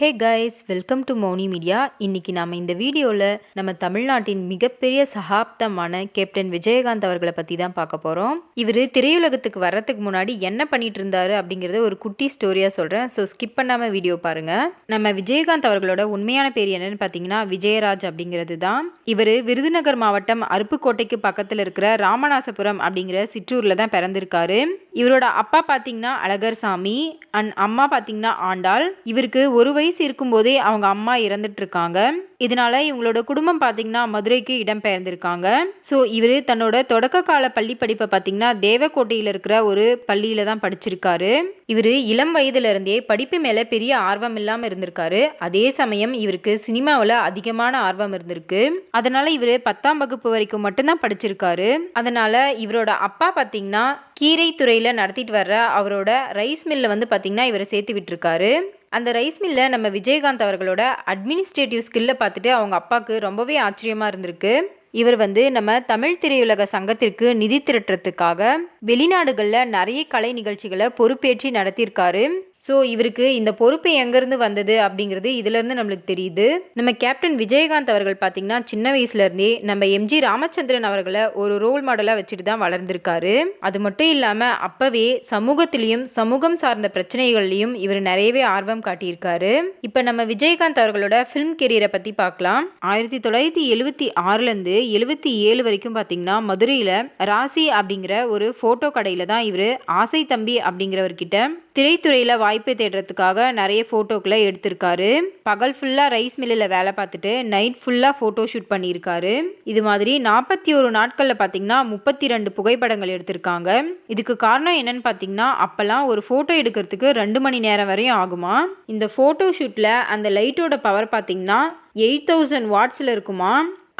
Hey guys welcome to Mouni media இன்னைக்கு நாம இந்த வீடியோவில் நம்ம தமிழ்நாட்டின் மிகப்பெரிய சகாப்தமான கேப்டன் விஜயகாந்த் அவர்களை பற்றி தான் பார்க்க போகிறோம் இவர் திரையுலகத்துக்கு வர்றதுக்கு முன்னாடி என்ன பண்ணிட்டு இருந்தாரு அப்படிங்கிறத ஒரு குட்டி ஸ்டோரியாக சொல்கிறேன் ஸோ ஸ்கிப் பண்ணாமல் வீடியோ பாருங்கள் நம்ம விஜயகாந்த் அவர்களோட உண்மையான பேர் என்னன்னு பார்த்தீங்கன்னா விஜயராஜ் அப்படிங்கிறது தான். இவர் விருதுநகர் மாவட்டம் அருப்புக்கோட்டைக்கு பக்கத்தில் இருக்கிற ராமநாசபுரம் அப்படிங்கிற சிற்றூரில் தான் பிறந்திருக்காரு. இவரோட அப்பா பார்த்தீங்கன்னா அழகர் சாமி அண்ட் அம்மா பார்த்தீங்கன்னா ஆண்டாள். இவருக்கு ஒரு வயசு இருக்கும்போதே அவங்க அம்மா இறந்துட்டு இருக்காங்க இதனால இவங்களோட குடும்பம் பார்த்தீங்கன்னா மதுரைக்கு இடம்பெயர்ந்திருக்காங்க. ஸோ இவர் தன்னோட தொடக்க கால பள்ளி படிப்பை பார்த்தீங்கன்னா தேவக்கோட்டையில் இருக்கிற ஒரு பள்ளியில தான் படிச்சிருக்காரு. இவர் இளம் வயதுலேருந்தே படிப்பு மேலே பெரிய ஆர்வம் இல்லாமல் இருந்திருக்காரு. அதே சமயம் இவருக்கு சினிமாவில் அதிகமான ஆர்வம் இருந்திருக்கு. அதனால இவர் பத்தாம் வகுப்பு வரைக்கும் மட்டும்தான் படிச்சிருக்காரு. அதனால இவரோட அப்பா பார்த்தீங்கன்னா கீரை துறையில் நடத்திட்டு வர்ற அவரோட ரைஸ் மில்ல வந்து பார்த்தீங்கன்னா இவரை சேர்த்து விட்டுருக்காரு. அந்த ரைஸ் மில்ல நம்ம விஜயகாந்த் அவர்களோட அட்மினிஸ்ட்ரேட்டிவ் ஸ்கில்லை பார்த்துட்டு அவங்க அப்பாவுக்கு ரொம்பவே ஆச்சரியமாக இருந்திருக்கு. இவர் வந்து நம்ம தமிழ் திரையுலக சங்கத்திற்கு நிதி திரட்டுறதுக்காக வெளிநாடுகளில் நிறைய கலை நிகழ்ச்சிகளை பொறுப்பேற்றி நடத்தியிருக்காரு. ஸோ இவருக்கு இந்த பொறுப்பு எங்கேருந்து வந்தது அப்படிங்கிறது இதுலேருந்து நம்மளுக்கு தெரியுது. நம்ம கேப்டன் விஜயகாந்த் அவர்கள் பார்த்தீங்கன்னா சின்ன வயசுலேருந்தே நம்ம எம்ஜி ராமச்சந்திரன் அவர்களை ஒரு ரோல் மாடலாக வச்சுட்டு தான் வளர்ந்துருக்காரு. அது மட்டும் இல்லாமல் அப்போவே சமூகத்திலையும் சமூகம் சார்ந்த பிரச்சனைகள்லையும் இவர் நிறையவே ஆர்வம் காட்டியிருக்காரு. இப்போ நம்ம விஜயகாந்த் அவர்களோட ஃபிலிம் கெரியரை பற்றி பார்க்கலாம் ஆயிரத்தி தொள்ளாயிரத்தி எழுபத்தி ஆறுலேருந்து எழுபத்தி ஏழு வரைக்கும் பார்த்தீங்கன்னா மதுரையில் ராசி அப்படிங்கிற ஒரு ஃபோட்டோ கடையில் தான் இவர் ஆசை தம்பி அப்படிங்கிறவர்கிட்ட திரைத்துறையில் வாய்ப்பு தேடுறதுக்காக நிறைய ஃபோட்டோக்களை எடுத்திருக்காரு. பகல் ஃபுல்லாக ரைஸ் மில்லில் வேலை பார்த்துட்டு நைட் ஃபுல்லாக ஃபோட்டோ ஷூட் பண்ணியிருக்காரு. இது மாதிரி நாற்பத்தி ஒரு நாட்களில் பார்த்தீங்கன்னா முப்பத்தி ரெண்டு புகைப்படங்கள் எடுத்திருக்காங்க. இதுக்கு காரணம் என்னன்னு பார்த்தீங்கன்னா அப்போல்லாம் ஒரு ஃபோட்டோ எடுக்கிறதுக்கு ரெண்டு மணி நேரம் வரையும் ஆகுமா? இந்த ஃபோட்டோ ஷூட்டில் அந்த லைட்டோட பவர் பார்த்தீங்கன்னா எயிட் தௌசண்ட் வாட்ஸில் இருக்குமா?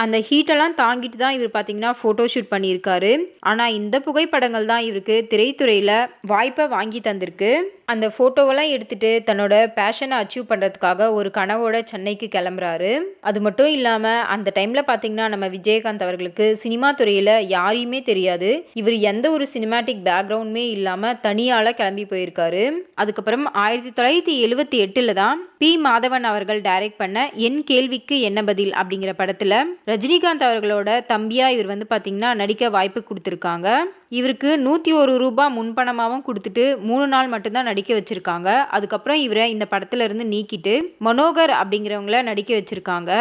அந்த ஹீட்டெல்லாம் தாங்கிட்டு தான் இவர் பார்த்தீங்கன்னா ஃபோட்டோ ஷூட் பண்ணியிருக்காரு. ஆனால் இந்த புகைப்படங்கள் தான் இவருக்கு திரைத்துறையில் வாய்ப்பை வாங்கி தந்திருக்கு. அந்த ஃபோட்டோவெல்லாம் எடுத்துட்டு தன்னோட பேஷனை அச்சீவ் பண்ணுறதுக்காக ஒரு கனவோட சென்னைக்கு கிளம்புறாரு. அது மட்டும் இல்லாமல் அந்த டைமில் பார்த்தீங்கன்னா நம்ம விஜயகாந்த் அவர்களுக்கு சினிமா துறையில் யாரையுமே தெரியாது. இவர் எந்த ஒரு சினிமாட்டிக் பேக்ரவுண்டுமே இல்லாமல் தனியால் கிளம்பி போயிருக்காரு. அதுக்கப்புறம் ஆயிரத்தி தொள்ளாயிரத்தி எழுவத்தி எட்டில் தான் பி. மாதவன் அவர்கள் டைரக்ட் பண்ண என் கேள்விக்கு என்ன பதில் அப்படிங்கிற படத்தில் ரஜினிகாந்த் அவர்களோட தம்பியாக இவர் வந்து பார்த்தீங்கன்னா நடிக்க வாய்ப்பு கொடுத்துருக்காங்க. இவருக்கு நூற்றி ஒரு ரூபா முன்பணமாகவும் கொடுத்துட்டு மூணு நாள் மட்டும்தான் நடிக்க வச்சுருக்காங்க. அதுக்கப்புறம் இவரை இந்த படத்துல இருந்து நீக்கிட்டு மனோகர் அப்படிங்கிறவங்கள நடிக்க வச்சுருக்காங்க.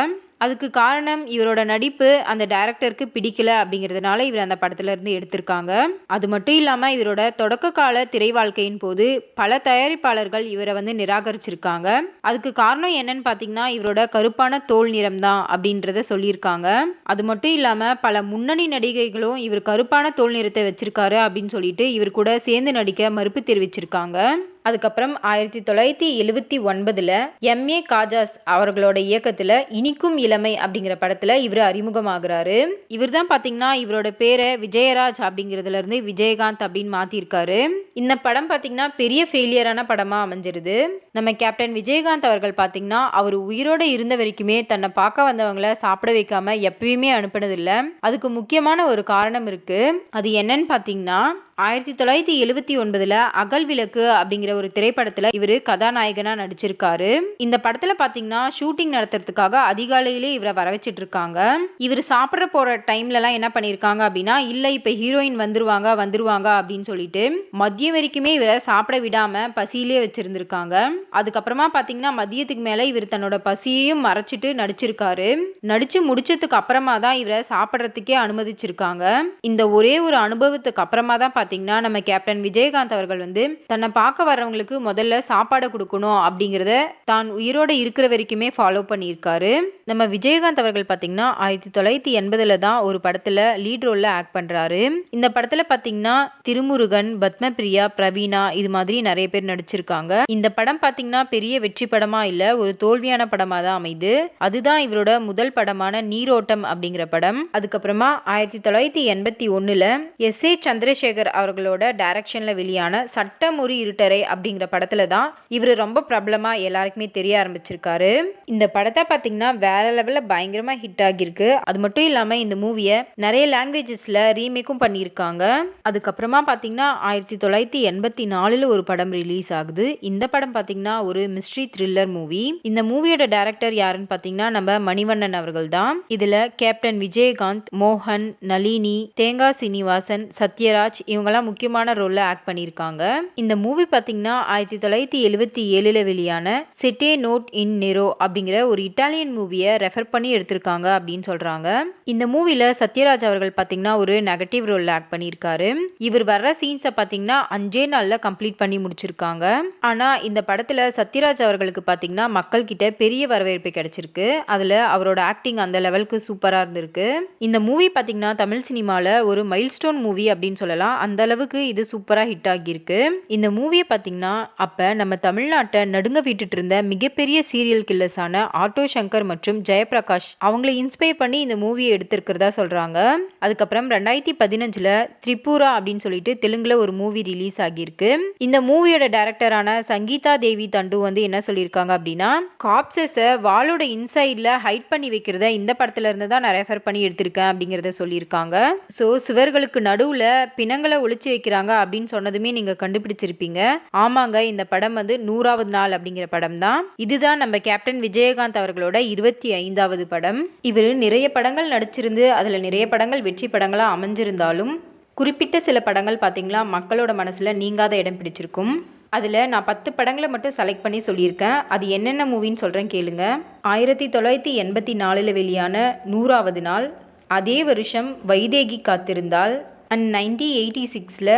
அதுக்கு காரணம் இவரோட நடிப்பு அந்த டைரக்டருக்கு பிடிக்கல அப்படிங்கிறதுனால இவர் அந்த படத்துல இருந்து எடுத்திருக்காங்க. அது மட்டும் இல்லாமல் இவரோட தொடக்க கால திரை வாழ்க்கையின் போது பல தயாரிப்பாளர்கள் இவரை வந்து நிராகரிச்சிருக்காங்க. அதுக்கு காரணம் என்னன்னு பார்த்தீங்கன்னா இவரோட கருப்பான தோல் நிறம் தான் அப்படின்றத சொல்லியிருக்காங்க. அது மட்டும் இல்லாமல் பல முன்னணி நடிகைகளும் இவர் கருப்பான தோல் நிறத்தை வச்சிருக்காரு அப்படின்னு சொல்லிட்டு இவர் கூட சேர்ந்து நடிக்க மறுப்பு தெரிவிச்சிருக்காங்க. அதுக்கப்புறம் ஆயிரத்தி தொள்ளாயிரத்தி எழுவத்தி ஒன்பதில் எம்ஏ காஜாஸ் அவர்களோட இயக்கத்தில் இனிக்கும் இளமை அப்படிங்கிற படத்தில் இவர் அறிமுகமாகிறாரு. இவர் தான் பார்த்தீங்கன்னா இவரோட பேரை விஜயராஜ் அப்படிங்கிறதுலேருந்து விஜயகாந்த் அப்படின்னு மாற்றிருக்காரு இந்த படம் பார்த்தீங்கன்னா பெரிய ஃபெயிலியரான படமாக அமைஞ்சிருது. நம்ம கேப்டன் விஜயகாந்த் அவர்கள் பார்த்தீங்கன்னா அவர் உயிரோடு இருந்த வரைக்குமே தன்னை பார்க்க வந்தவங்கள சாப்பிட வைக்காம எப்பயுமே அனுப்பினதில்லை. அதுக்கு முக்கியமான ஒரு காரணம் இருக்குது அது என்னன்னு பார்த்தீங்கன்னா ஆயிரத்தி தொள்ளாயிரத்தி எழுவத்தி ஒன்பதுல அகல் விளக்கு அப்படிங்கிற ஒரு திரைப்படத்துல இவர் கதாநாயகனா நடிச்சிருக்காரு. இந்த படத்துல பாத்தீங்கன்னா ஷூட்டிங் நடத்துறதுக்காக அதிகாலையிலே இவரை வர வச்சிட்டு இருக்காங்க இவர் சாப்பிட்ற போற டைம்ல எல்லாம் என்ன பண்ணிருக்காங்க அப்படின்னா இல்ல இப்ப ஹீரோயின் வந்துருவாங்க வந்துருவாங்க அப்படின்னு சொல்லிட்டு மதியம் வரைக்குமே இவரை சாப்பிட விடாம பசியிலே வச்சிருந்திருக்காங்க. அதுக்கப்புறமா பாத்தீங்கன்னா மதியத்துக்கு மேல இவர் தன்னோட பசியையும் மறைச்சிட்டு நடிச்சிருக்காரு. நடிச்சு முடிச்சதுக்கு அப்புறமா தான் இவரை சாப்பிட்றதுக்கே அனுமதிச்சிருக்காங்க. இந்த ஒரே ஒரு அனுபவத்துக்கு அப்புறமா தான் பார்த்தீங்கன்னா நம்ம கேப்டன் விஜயகாந்த் அவர்கள் வந்து தன்னை பார்க்க வர்றவங்களுக்கு முதல்ல சாப்பாடு கொடுக்கணும் அப்படிங்கிறத தான் உயிரோடு இருக்கிற வரைக்குமே ஃபாலோ பண்ணியிருக்காரு. நம்ம விஜயகாந்த் அவர்கள் பார்த்தீங்கன்னா ஆயிரத்தி தொள்ளாயிரத்தி எண்பதுல தான் ஒரு படத்தில் லீட் ரோலில் ஆக்ட் பண்ணுறாரு இந்த படத்தில் பார்த்தீங்கன்னா திருமுருகன் பத்மபிரியா பிரவீனா இது மாதிரி நிறைய பேர் நடிச்சிருக்காங்க. இந்த படம் பார்த்தீங்கன்னா பெரிய வெற்றி படமாக இல்லை ஒரு தோல்வியான படமாக தான் அமைது. அதுதான் இவரோட முதல் படமான நீரோட்டம் அப்படிங்கிற படம். அதுக்கப்புறமா ஆயிரத்தி தொள்ளாயிரத்தி எண்பத்தி ஒன்றில் எஸ் ஏ சந்திரசேகர் அவர்களோட டைரக்ஷனில் வெளியான சட்டமுறி இருட்டரை அப்படிங்கிற படத்தில் தான் இவர் ரொம்ப பிரபலமாக எல்லாருக்குமே தெரிய ஆரம்பிச்சிருக்காரு. இந்த படத்தை பார்த்தீங்கன்னா வேற லெவலில் பயங்கரமாக ஹிட் ஆகியிருக்கு. அது மட்டும் இல்லாமல் இந்த மூவியை நிறைய லாங்குவேஜஸில் ரீமேக்கும் பண்ணியிருக்காங்க. அதுக்கப்புறமா பார்த்தீங்கன்னா ஆயிரத்தி தொள்ளாயிரத்தி எண்பத்தி நாலில் ஒரு படம் ரிலீஸ் ஆகுது. இந்த படம் பார்த்தீங்கன்னா ஒரு மிஸ்ட்ரி த்ரில்லர் மூவி இந்த மூவியோட டேரக்டர் யாருன்னு பார்த்தீங்கன்னா நம்ம மணிவண்ணன் அவர்கள் தான். இதில் கேப்டன் விஜயகாந்த் மோகன் நளினி தேங்கா சீனிவாசன் சத்யராஜ் இவங்க இவங்கெல்லாம் முக்கியமான ரோலில் ஆக்ட் பண்ணியிருக்காங்க. இந்த மூவி பார்த்தீங்கன்னா ஆயிரத்தி தொள்ளாயிரத்தி எழுவத்தி ஏழில் வெளியான செட்டே நோட் இன் நெரோ அப்படிங்கிற ஒரு இட்டாலியன் மூவியை ரெஃபர் பண்ணி எடுத்திருக்காங்க அப்படின்னு சொல்கிறாங்க இந்த மூவியில் சத்யராஜ் அவர்கள் பார்த்தீங்கன்னா ஒரு நெகட்டிவ் ரோலில் ஆக்ட் பண்ணியிருக்காரு. இவர் வர்ற சீன்ஸை பார்த்தீங்கன்னா அஞ்சே நாளில் கம்ப்ளீட் பண்ணி முடிச்சிருக்காங்க. ஆனால் இந்த படத்தில் சத்யராஜ் அவர்களுக்கு பார்த்தீங்கன்னா மக்கள் கிட்ட பெரிய வரவேற்பு கிடைச்சிருக்கு. அதில் அவரோட ஆக்டிங் அந்த லெவலுக்கு சூப்பராக இருந்திருக்கு. இந்த மூவி பார்த்தீங்கன்னா தமிழ் சினிமாவில் ஒரு மைல்ஸ்டோன் மூவி அப்படின்னு சொல்லலாம். அந்த அளவுக்கு இது சூப்பராக ஹிட் ஆகியிருக்கு. இந்த மூவியை பார்த்தீங்கன்னா அப்போ நம்ம தமிழ்நாட்டை நடுங்க விட்டுட்டு இருந்த மிகப்பெரிய சீரியல் கில்லர்ஸான ஆட்டோ சங்கர் மற்றும் ஜெயபிரகாஷ் அவங்களை இன்ஸ்பயர் பண்ணி இந்த மூவியை எடுத்திருக்கிறதா சொல்கிறாங்க அதுக்கப்புறம் ரெண்டாயிரத்தி பதினஞ்சில் திரிபுரா அப்படின்னு சொல்லிட்டு தெலுங்குல ஒரு மூவி ரிலீஸ் ஆகியிருக்கு. இந்த மூவியோட டைரக்டரான சங்கீதா தேவி தண்டு வந்து என்ன சொல்லியிருக்காங்க அப்படின்னா காப்சஸை வாளோட இன்சைடில் ஹைட் பண்ணி வைக்கிறத இந்த படத்துல இருந்து தான் நான் ரெஃபர் பண்ணி எடுத்திருக்கேன் அப்படிங்கிறத சொல்லியிருக்காங்க. ஸோ சுவர்களுக்கு நடுவில் பிணங்களை ஒழிச்சு வைக்கிறாங்க அப்படின்னு சொன்னதுமே நீங்கள் கண்டுபிடிச்சிருப்பீங்க. ஆமாங்க இந்த படம் வந்து நூறாவது நாள் அப்படிங்கிற படம் தான். இதுதான் நம்ம கேப்டன் விஜயகாந்த் அவர்களோட இருபத்தி ஐந்தாவது படம். இவர் நிறைய படங்கள் நடிச்சிருந்து அதில் நிறைய படங்கள் வெற்றி படங்களாக அமைஞ்சிருந்தாலும் குறிப்பிட்ட சில படங்கள் பார்த்தீங்களா மக்களோட மனசில் நீங்காத இடம் பிடிச்சிருக்கும். அதில் நான் பத்து படங்களை மட்டும் செலக்ட் பண்ணி சொல்லியிருக்கேன். அது என்னென்ன மூவின்னு சொல்கிறேன் கேளுங்க. ஆயிரத்தி தொள்ளாயிரத்தி எண்பத்தி நாலில் வெளியான நூறாவது நாள் அதே வருஷம் வைதேகி காத்திருந்தால் அண்ட் நைன்டீன் எயிட்டி சிக்ஸில்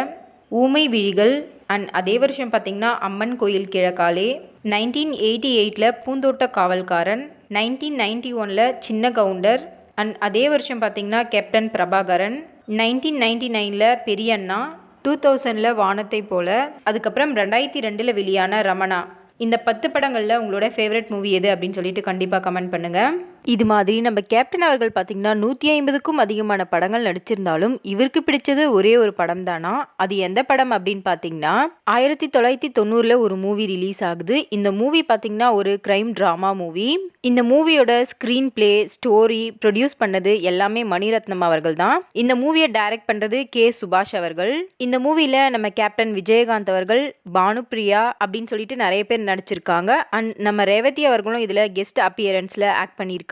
ஊமை விழிகள் அண்ட் அதே வருஷம் பார்த்திங்கன்னா அம்மன் கோயில் கிழக்காலே நைன்டீன் எயிட்டி எயிட்டில் பூந்தோட்ட காவல்காரன் நைன்டீன் நைன்டி ஒனில் சின்ன கவுண்டர் அண்ட் அதே வருஷம் பார்த்திங்கன்னா கேப்டன் பிரபாகரன் நைன்டீன் நைன்டி நைனில் பெரியண்ணா டூ தௌசண்டில் வானத்தை போல அதுக்கப்புறம் ரெண்டாயிரத்தி ரெண்டில் வெளியான ரமணா. இந்த பத்து படங்களில் உங்களோட ஃபேவரட் மூவி எது அப்படின்னு சொல்லிட்டு கண்டிப்பாக கமெண்ட் பண்ணுங்கள் இது மாதிரி நம்ம கேப்டன் அவர்கள் பார்த்திங்கன்னா நூற்றி ஐம்பதுக்கும் அதிகமான படங்கள் நடிச்சிருந்தாலும் இவருக்கு பிடிச்சது ஒரே ஒரு படம் தானா அது எந்த படம் அப்படின்னு பார்த்தீங்கன்னா ஆயிரத்தி தொள்ளாயிரத்தி தொண்ணூறில் ஒரு மூவி ரிலீஸ் ஆகுது. இந்த மூவி பார்த்திங்கன்னா ஒரு க்ரைம் ட்ராமா மூவி இந்த மூவியோட ஸ்க்ரீன் பிளே ஸ்டோரி ப்ரொடியூஸ் பண்ணது எல்லாமே மணிரத்னம் அவர்கள் தான். இந்த மூவியை டைரக்ட் பண்ணுறது கே. சுபாஷ் அவர்கள். இந்த மூவியில் நம்ம கேப்டன் விஜயகாந்த் அவர்கள் பானுப்ரியா அப்படின்னு சொல்லிட்டு நிறைய பேர் நடிச்சிருக்காங்க. அண்ட் நம்ம ரேவதி அவர்களும் இதில் கெஸ்ட் அப்பியரன்ஸில் ஆக்ட் பண்ணியிருக்காங்க.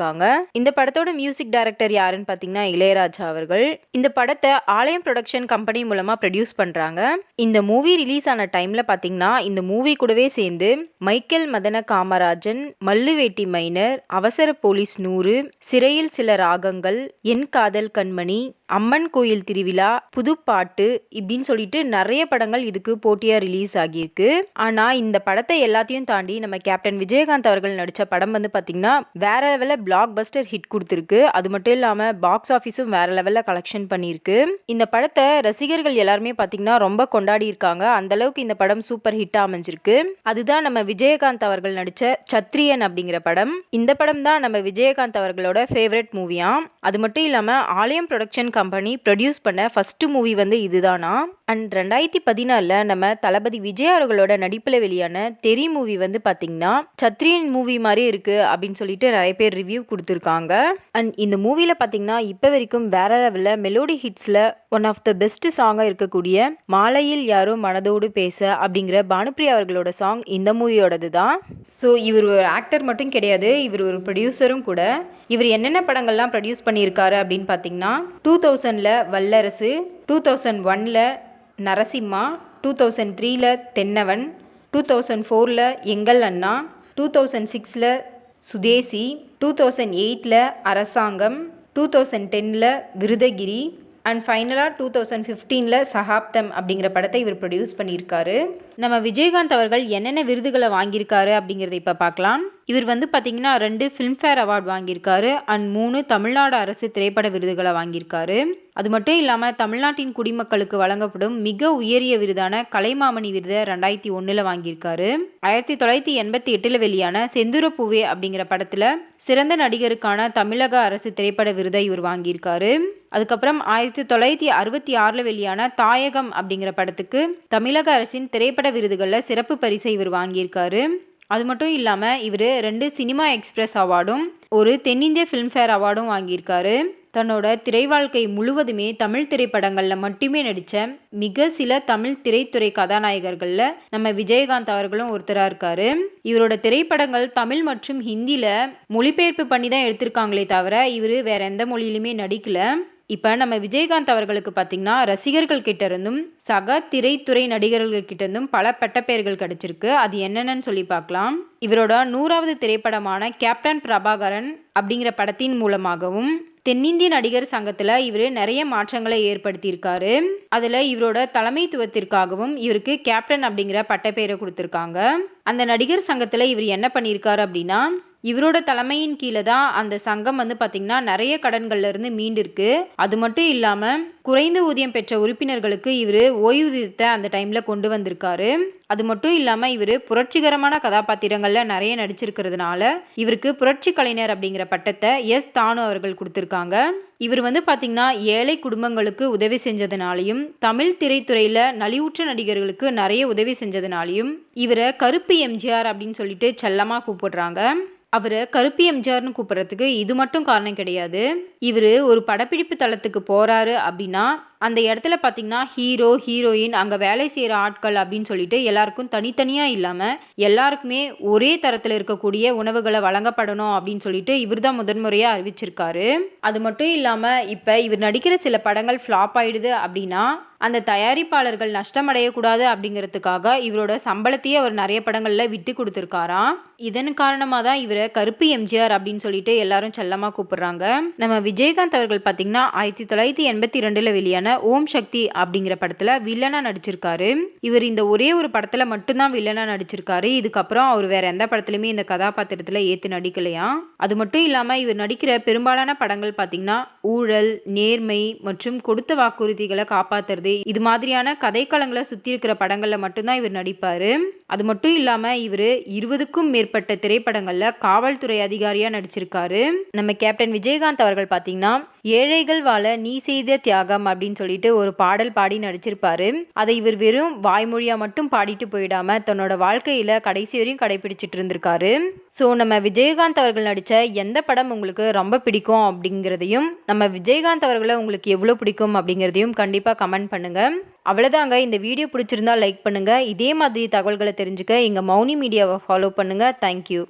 இந்த படத்தோட மியூசிக் டைரக்டர் யாருன்னு பார்த்தீங்கன்னா இளையராஜா அவர்கள். இந்த படத்தை ஆலயம் ப்ரொடக்ஷன் கம்பெனி மூலமாக ப்ரொடியூஸ் பண்ணுறாங்க இந்த மூவி ரிலீஸ் ஆன டைமில் பார்த்தீங்கன்னா இந்த மூவி கூடவே சேர்ந்து மைக்கேல் மதன காமராஜன் மல்லுவேட்டி மைனர் அவசர போலீஸ் நூறு சிறையில் சில ராகங்கள் என் காதல் கண்மணி அம்மன் கோயில் திருவிழா புதுப்பாட்டு இப்படின்னு சொல்லிட்டு நிறைய படங்கள் இதுக்கு போட்டியாக ரிலீஸ் ஆகியிருக்கு. ஆனால் இந்த படத்தை எல்லாத்தையும் தாண்டி நம்ம கேப்டன் விஜயகாந்த் அவர்கள் நடித்த படம் வந்து பார்த்தீங்கன்னா வேற லெவலில் பிளாக் பஸ்டர் ஹிட் கொடுத்துருக்கு. அது மட்டும் இல்லாமல் பாக்ஸ் ஆஃபீஸும் வேற லெவலில் கலெக்ஷன் பண்ணியிருக்கு. இந்த படத்தை ரசிகர்கள் எல்லாருமே பார்த்தீங்கன்னா ரொம்ப கொண்டாடி இருக்காங்க. அந்த அளவுக்கு இந்த படம் சூப்பர் ஹிட்டாக அமைஞ்சிருக்கு. அதுதான் நம்ம விஜயகாந்த் அவர்கள் நடித்த சத்ரியன் அப்படிங்கிற படம். இந்த படம் தான் நம்ம விஜயகாந்த் அவர்களோட ஃபேவரட் மூவியாம் அது மட்டும் இல்லாமல் ஆலயம் ப்ரொடக்ஷன் கம்பெனி ப்ரொடியூஸ் பண்ண ஃபர்ஸ்ட் மூவி வந்து இதுதானா? அண்ட் ரெண்டாயிரத்தி பதினாலில் நம்ம தளபதி விஜய் அவர்களோட நடிப்பில் வெளியான தெரி மூவி வந்து பார்த்தீங்கன்னா சத்ரியன் மூவி மாதிரி இருக்குது அப்படின்னு சொல்லிட்டு நிறைய பேர் ரிவ்யூ கொடுத்துருக்காங்க. அண்ட் இந்த மூவியில் பார்த்தீங்கன்னா இப்போ வரைக்கும் வேற லெவலில் மெலோடி ஹிட்ஸில் ஒன் ஆஃப் த பெஸ்ட் சாங்காக இருக்கக்கூடிய மாலையில் யாரும் மனதோடு பேச அப்படிங்கிற பானுப்ரியா அவர்களோட சாங் இந்த மூவியோடது தான். ஸோ இவர் ஒரு ஆக்டர் மட்டும் கிடையாது இவர் ஒரு ப்ரொடியூசரும் கூட. இவர் என்னென்ன படங்கள்லாம் ப்ரொடியூஸ் பண்ணியிருக்காரு அப்படின்னு பார்த்தீங்கன்னா டூ தௌசண்டில் வல்லரசு டூ தௌசண்ட் ஒனில் நரசிம்மா டூ தௌசண்ட் த்ரீல தென்னவன் டூ தௌசண்ட் ஃபோரில் எங்கள் அண்ணா டூ தௌசண்ட் சிக்ஸில் சுதேசி டூ தௌசண்ட் எயிட்டில் அரசாங்கம் டூ தௌசண்ட் டென்னில் விருதகிரி அண்ட் ஃபைனலாக டூ தௌசண்ட் ஃபிஃப்டீனில் சகாப்தம் அப்படிங்கிற படத்தை இவர் ப்ரொடியூஸ் பண்ணியிருக்காரு. நம்ம விஜயகாந்த் அவர்கள் என்னென்ன விருதுகளை வாங்கியிருக்காரு அப்படிங்கிறத இப்போ பார்க்கலாம். இவர் வந்து பார்த்தீங்கன்னா ரெண்டு ஃபிலிம்ஃபேர் அவார்ட் வாங்கியிருக்காரு அண்ட் மூணு தமிழ்நாடு அரசு திரைப்பட விருதுகளை வாங்கியிருக்காரு. அது மட்டும் இல்லாமல் தமிழ்நாட்டின் குடிமக்களுக்கு வழங்கப்படும் மிக உயரிய விருதான கலைமாமணி விருதை ரெண்டாயிரத்தி ஒன்றில் வாங்கியிருக்காரு. ஆயிரத்தி தொள்ளாயிரத்தி எண்பத்தி எட்டில் வெளியான செந்துரப்பூவே அப்படிங்கிற படத்தில் சிறந்த நடிகருக்கான தமிழக அரசு திரைப்பட விருதை இவர் வாங்கியிருக்காரு. அதுக்கப்புறம் ஆயிரத்தி தொள்ளாயிரத்தி அறுபத்தி ஆறில் வெளியான தாயகம் அப்படிங்கிற படத்துக்கு தமிழக அரசின் திரைப்பட விருதுகளில் சிறப்பு பரிசை இவர் வாங்கியிருக்காரு. அது மட்டும் இல்லாமல் இவர் ரெண்டு சினிமா எக்ஸ்பிரஸ் அவார்டும் ஒரு தென்னிந்திய ஃபிலிம்ஃபேர் அவார்டும் வாங்கியிருக்காரு. தன்னோட திரை வாழ்க்கை முழுவதுமே தமிழ் திரைப்படங்களில் மட்டுமே நடித்த மிக சில தமிழ் திரைத்துறை கதாநாயகர்களில் நம்ம விஜயகாந்த் அவர்களும் ஒருத்தராக இருக்காரு. இவரோட திரைப்படங்கள் தமிழ் மற்றும் ஹிந்தியில் மொழிபெயர்ப்பு பண்ணி தான் எடுத்திருக்காங்களே தவிர இவர் வேற எந்த மொழியிலுமே நடிக்கல. இப்போ நம்ம விஜயகாந்த் அவர்களுக்கு பார்த்தீங்கன்னா ரசிகர்கள் கிட்ட இருந்தும் சக திரைத்துறை நடிகர்கள் கிட்ட இருந்தும் பல பெட்டப்பெயர்கள் கிடைச்சிருக்கு. அது என்னென்னு சொல்லி பார்க்கலாம் இவரோட நூறாவது திரைப்படமான கேப்டன் பிரபாகரன் அப்படிங்கிற படத்தின் மூலமாகவும் தென்னிந்திய நடிகர் சங்கத்தில் இவர் நிறைய மாற்றங்களை ஏற்படுத்தியிருக்காரு. அதில் இவரோட தலைமைத்துவத்திற்காகவும் இவருக்கு கேப்டன் அப்படிங்கிற பட்டப்பெயரை கொடுத்துருக்காங்க. அந்த நடிகர் சங்கத்தில் இவர் என்ன பண்ணியிருக்காரு அப்படின்னா இவரோட தலைமையின் கீழே தான் அந்த சங்கம் வந்து பார்த்திங்கன்னா நிறைய கடன்கள்ல இருந்து மீண்டிருக்கு. அது மட்டும் இல்லாமல் குறைந்த ஊதியம் பெற்ற உறுப்பினர்களுக்கு இவர் ஓய்வூதியத்தை அந்த டைமில் கொண்டு வந்திருக்காரு. அது மட்டும் இல்லாமல் இவர் புரட்சிகரமான கதாபாத்திரங்களில் நிறைய நடிச்சிருக்கிறதுனால இவருக்கு புரட்சி கலைஞர் அப்படிங்கிற பட்டத்தை எஸ் தானு அவர்கள் கொடுத்துருக்காங்க. இவர் வந்து பார்த்திங்கன்னா ஏழை குடும்பங்களுக்கு உதவி செஞ்சதுனாலையும் தமிழ் திரைத்துறையில் நலிவுற்ற நடிகர்களுக்கு நிறைய உதவி செஞ்சதுனாலையும் இவரை கருப்பு எம்ஜிஆர் அப்படின்னு சொல்லிட்டு செல்லமாக கூப்பிடுறாங்க. அவரை கருப்பி எம்ஜிஆர்னு கூப்பிட்றதுக்கு இது மட்டும் காரணம் கிடையாது. இவர் ஒரு படப்பிடிப்பு தளத்துக்கு போகிறாரு அப்படின்னா அந்த இடத்துல பார்த்தீங்கன்னா ஹீரோ ஹீரோயின் அங்கே வேலை செய்கிற ஆட்கள் அப்படின்னு சொல்லிட்டு எல்லாருக்கும் தனித்தனியாக இல்லாமல் எல்லாருக்குமே ஒரே தரத்தில் இருக்கக்கூடிய உணவுகளை வழங்கப்படணும் அப்படின்னு சொல்லிட்டு இவர் தான் முதன்முறையாக அறிவிச்சிருக்காரு. அது மட்டும் இல்லாமல் இப்போ இவர் நடிக்கிற சில படங்கள் ஃப்ளாப் ஆயிடுது அப்படின்னா அந்த தயாரிப்பாளர்கள் நஷ்டமடையக்கூடாது அப்படிங்கிறதுக்காக இவரோட சம்பளத்தையே அவர் நிறைய படங்களில் விட்டு கொடுத்துருக்காராம். இதன் காரணமாக தான் இவர் கருப்பு எம்ஜிஆர் அப்படின்னு சொல்லிட்டு எல்லாரும் செல்லமாக கூப்பிடுறாங்க. நம்ம விஜயகாந்த் அவர்கள் பார்த்தீங்கன்னா ஆயிரத்தி தொள்ளாயிரத்தி எண்பத்தி ரெண்டில் வெளியான ஓம் சக்தி அப்படிங்கிற படத்தில் வில்லனாக நடிச்சிருக்காரு. இவர் இந்த ஒரே ஒரு படத்தில் மட்டும்தான் வில்லனாக நடிச்சிருக்காரு. இதுக்கப்புறம் அவர் வேற எந்த படத்துலையுமே இந்த கதாபாத்திரத்தில் ஏற்று நடிக்கலையா? அது மட்டும் இல்லாமல் இவர் நடிக்கிற பெரும்பாலான படங்கள் பார்த்தீங்கன்னா ஊழல் நேர்மை மற்றும் கொடுத்த வாக்குறுதிகளை காப்பாற்றுறது இது மாதிரியான கதைக்களங்களை சுற்றி இருக்கிற படங்களில் மட்டும்தான் இவர் நடிப்பார். அது மட்டும் இல்லாமல் இவர் இருபதுக்கும் மேற்பட்ட திரைப்படங்களில் காவல்துறை அதிகாரியாக நடிச்சிருக்காரு. நம்ம கேப்டன் விஜயகாந்த் அவர்கள் பார்த்தீங்கன்னா ஏழைகள் வாழ நீ செய்த தியாகம் அப்படின்னு சொல்லிட்டு ஒரு பாடல் பாடி நடிச்சிருப்பாரு. அதை இவர் வெறும் வாய்மொழியா மட்டும் பாடிட்டு போயிடாம தன்னோட வாழ்க்கையில கடைசி வரையும் கடைபிடிச்சிட்டு இருந்திருக்காரு. ஸோ நம்ம விஜயகாந்த் அவர்கள் நடித்த எந்த படம் உங்களுக்கு ரொம்ப பிடிக்கும் அப்படிங்கிறதையும் நம்ம விஜயகாந்த் அவர்களை உங்களுக்கு எவ்வளோ பிடிக்கும் அப்படிங்கிறதையும் கண்டிப்பாக கமெண்ட் பண்ணுங்க. அவ்வளோதாங்க இந்த வீடியோ பிடிச்சிருந்தா லைக் பண்ணுங்க. இதே மாதிரி தகவல்களை தெரிஞ்சுக்க எங்கள் மௌனி மீடியாவை ஃபாலோ பண்ணுங்க. தேங்க்யூ